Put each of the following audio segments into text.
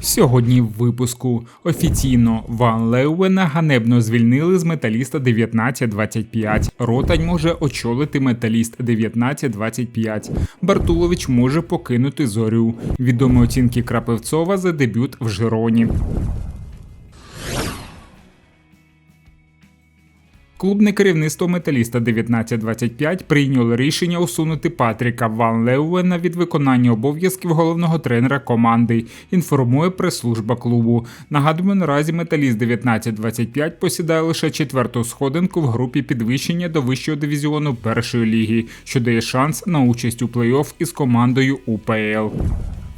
Сьогодні в випуску офіційно Ван Леуена ганебно звільнили з металіста 1925. Ротань може очолити металіст 1925. Бартулович може покинути зорю. Відомі оцінки Крапивцова за дебют в Жироні. Клубне керівництво металіста 1925 прийняло рішення усунути Патріка Ван Леуена від виконання обов'язків головного тренера команди. Інформує прес-служба клубу. Нагадуємо, наразі металіст 1925 посідає лише четверту сходинку в групі підвищення до вищого дивізіону першої ліги, що дає шанс на участь у плей-офф із командою УПЛ.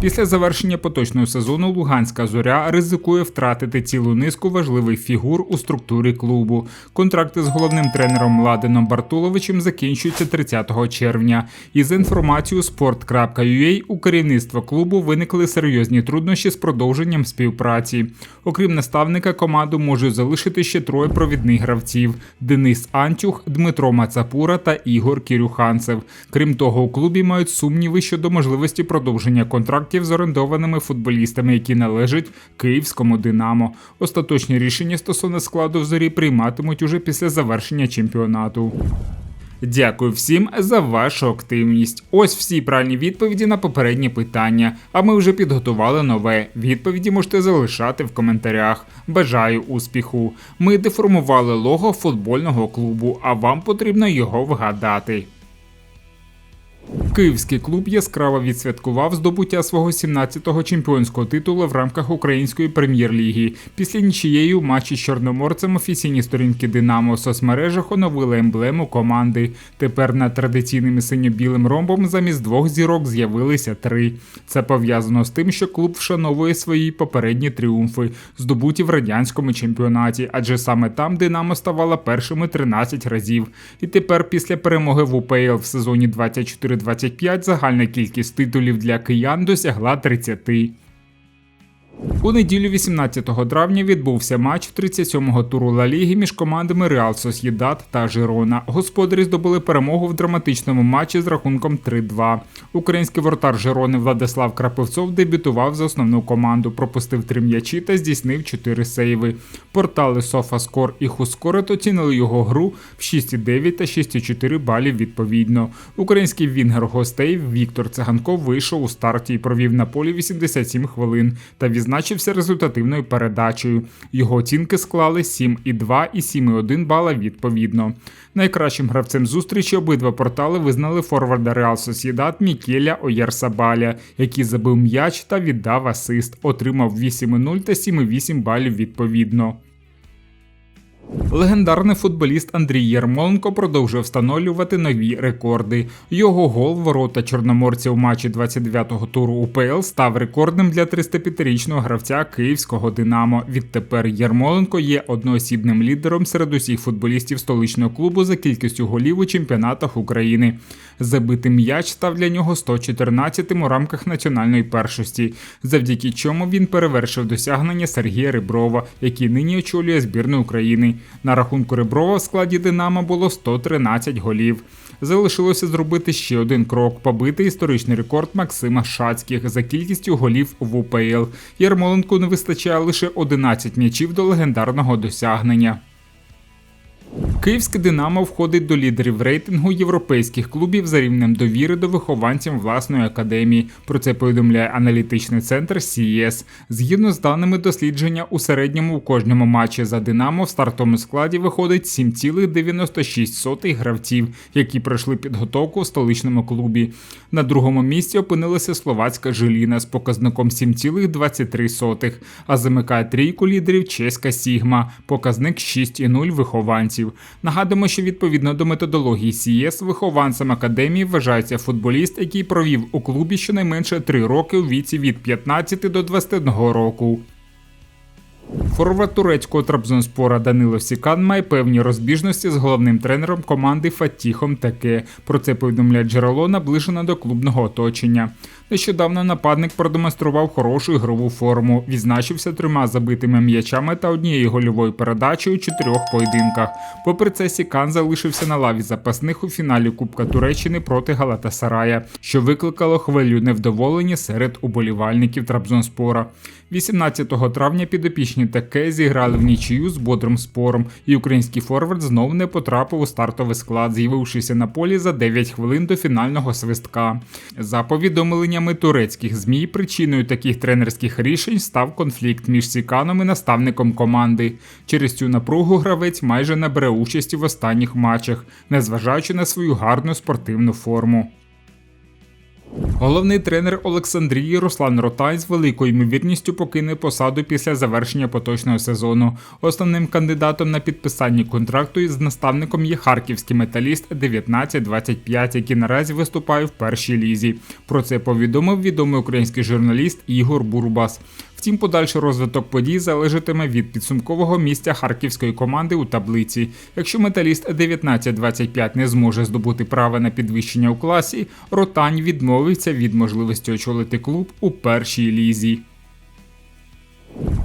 Після завершення поточного сезону Луганська зоря ризикує втратити цілу низку важливих фігур у структурі клубу. Контракти з головним тренером Младеном Бартуловичем закінчуються 30 червня. І за інформацією sport.ua у керівництва клубу виникли серйозні труднощі з продовженням співпраці. Окрім наставника, команду можуть залишити ще троє провідних гравців: Денис Антюх, Дмитро Мацапура та Ігор Кірюханцев. Крім того, у клубі мають сумніви щодо можливості продовження контракту контрактів з орендованими футболістами, які належать київському Динамо. Остаточні рішення стосовно складу в зорі прийматимуть уже після завершення чемпіонату. Дякую всім за вашу активність. Ось всі правильні відповіді на попередні питання. А ми вже підготували нове. Відповіді можете залишати в коментарях. Бажаю успіху! Ми деформували лого футбольного клубу, а вам потрібно його вгадати. Київський клуб яскраво відсвяткував здобуття свого 17-го чемпіонського титулу в рамках української прем'єр-ліги. Після нічієї у матчі з чорноморцем офіційні сторінки Динамо у соцмережах оновили емблему команди. Тепер над традиційним синьо-білим ромбом замість двох зірок з'явилися три. Це пов'язано з тим, що клуб вшановує свої попередні тріумфи, здобуті в радянському чемпіонаті, адже саме там Динамо ставала першими 13 разів. І тепер, після перемоги в УПЛ в сезоні 24-25, 25 загальна кількість титулів для киян досягла 30. У неділю 18 травня відбувся матч 37-го туру Ла Ліги між командами Реал Сосєдат та Жирона. Господарі здобули перемогу в драматичному матчі з рахунком 3-2. Український вратар Жирони Владислав Крапивцов дебютував за основну команду, пропустив три м'ячі та здійснив чотири сейви. Портали Софаскор і Хускорет оцінили його гру в 6,9 та 6,4 балів відповідно. Український вінгер гостей Віктор Циганков вийшов у старті і провів на полі 87 хвилин та відзначився результативною передачею. Його оцінки склали 7,2 і 7,1 бала відповідно. Найкращим гравцем зустрічі обидва портали визнали форварда Реал Сосідат Мікеля Оєрсабаля, який забив м'яч та віддав асист, отримав 8,0 та 7,8 балів відповідно. Легендарний футболіст Андрій Ярмоленко продовжує встановлювати нові рекорди. Його гол ворота чорноморця у матчі 29-го туру УПЛ став рекордним для 35-річного гравця київського Динамо. Відтепер Ярмоленко є одноосібним лідером серед усіх футболістів столичного клубу за кількістю голів у чемпіонатах України. Забитий м'яч став для нього 114-тим у рамках національної першості, завдяки чому він перевершив досягнення Сергія Риброва, який нині очолює збірну України. На рахунку Реброва в складі Динамо було 113 голів. Залишилося зробити ще один крок побити історичний рекорд Максима Шацьких за кількістю голів в УПЛ. Ярмоленку не вистачає лише 11 м'ячів до легендарного досягнення. Київське Динамо входить до лідерів рейтингу європейських клубів за рівнем довіри до вихованцям власної академії. Про це повідомляє аналітичний центр CES. Згідно з даними дослідження, у середньому в кожному матчі за Динамо в стартовому складі виходить 7,96 гравців, які пройшли підготовку в столичному клубі. На другому місці опинилася словацька Жиліна з показником 7,23, а замикає трійку лідерів чеська Сігма, показник 6,0 вихованців. Нагадуємо, що відповідно до методології CS вихованцем академії вважається футболіст, який провів у клубі щонайменше 3 роки у віці від 15 до 21 року. Форвард турецького Трабзонспора Данило Сікан має певні розбіжності з головним тренером команди Фатіхом Теке. Про це повідомляє джерело наближене до клубного оточення. Нещодавно нападник продемонстрував хорошу ігрову форму, відзначився трьома забитими м'ячами та однією гольовою передачею у чотирьох поєдинках. Попри це, Сікан залишився на лаві запасних у фіналі Кубка Туреччини проти Галатасарая, що викликало хвилю невдоволення серед уболівальників Трабзонспора. 18 травня підопічні таке зіграли в нічию з бодрим спором, і український форвард знов не потрапив у стартовий склад, з'явившися на полі за 9 хвилин до фінального свистка. За повідомленнями турецьких змі, причиною таких тренерських рішень став конфлікт між Сіканом і наставником команди. Через цю напругу гравець майже не бере участі в останніх матчах, незважаючи на свою гарну спортивну форму. Головний тренер Олександрії Руслан Ротай з великою ймовірністю покине посаду після завершення поточного сезону. Основним кандидатом на підписання контракту із наставником є харківський металіст 1925, який наразі виступає в першій лізі. Про це повідомив відомий український журналіст Ігор Бурбас. Втім, подальший розвиток подій залежатиме від підсумкового місця харківської команди у таблиці. Якщо металіст 1925 не зможе здобути право на підвищення у класі, Ротань відмовиться від можливості очолити клуб у першій лізі.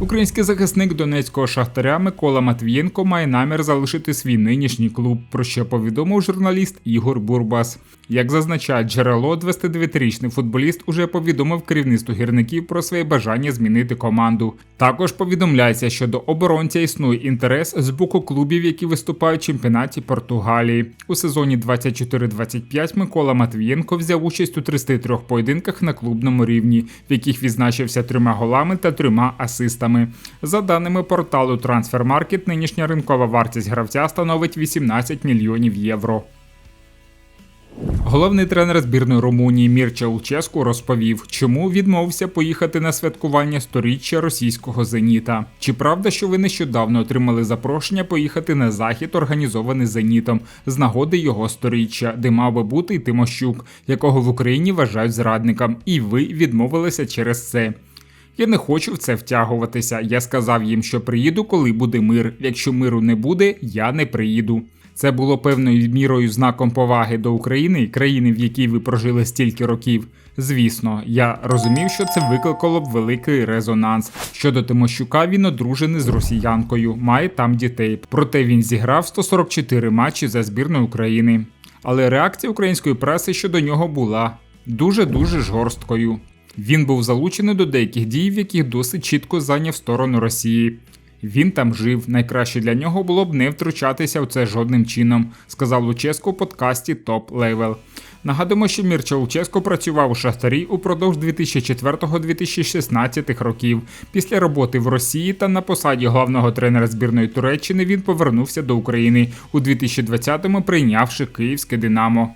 Український захисник донецького шахтаря Микола Матвієнко має намір залишити свій нинішній клуб, про що повідомив журналіст Ігор Бурбас. Як зазначає джерело, 29-річний футболіст уже повідомив керівництву гірників про своє бажання змінити команду. Також повідомляється, що до оборонця існує інтерес з боку клубів, які виступають в чемпіонаті Португалії. У сезоні 24-25 Микола Матвієнко взяв участь у 33 поєдинках на клубному рівні, в яких відзначився трьома голами та трьома асистами. За даними порталу Transfermarkt, нинішня ринкова вартість гравця становить 18 мільйонів євро. Головний тренер збірної Румунії Мірча Улческу розповів, чому відмовився поїхати на святкування сторіччя російського зеніта. Чи правда, що ви нещодавно отримали запрошення поїхати на захід, організований зенітом, з нагоди його сторіччя, де мав би бути й Тимощук, якого в Україні вважають зрадником, і ви відмовилися через це. Я не хочу в це втягуватися. Я сказав їм, що приїду, коли буде мир. Якщо миру не буде, я не приїду. Це було певною мірою знаком поваги до України, країни, в якій ви прожили стільки років. Звісно, я розумів, що це викликало б великий резонанс. Щодо Тимощука, він одружений з росіянкою, має там дітей. Проте він зіграв 144 матчі за збірну України. Але реакція української преси щодо нього була дуже дуже жорсткою. Він був залучений до деяких дій, в яких досить чітко зайняв сторону Росії. Він там жив. Найкраще для нього було б не втручатися в це жодним чином, сказав Луческо у подкасті Топ Левел. Нагадуємо, що Мірча Луческо працював у Шахтарі упродовж 2004-2016 років. Після роботи в Росії та на посаді головного тренера збірної Туреччини він повернувся до України у 2020-му, прийнявши Київське Динамо.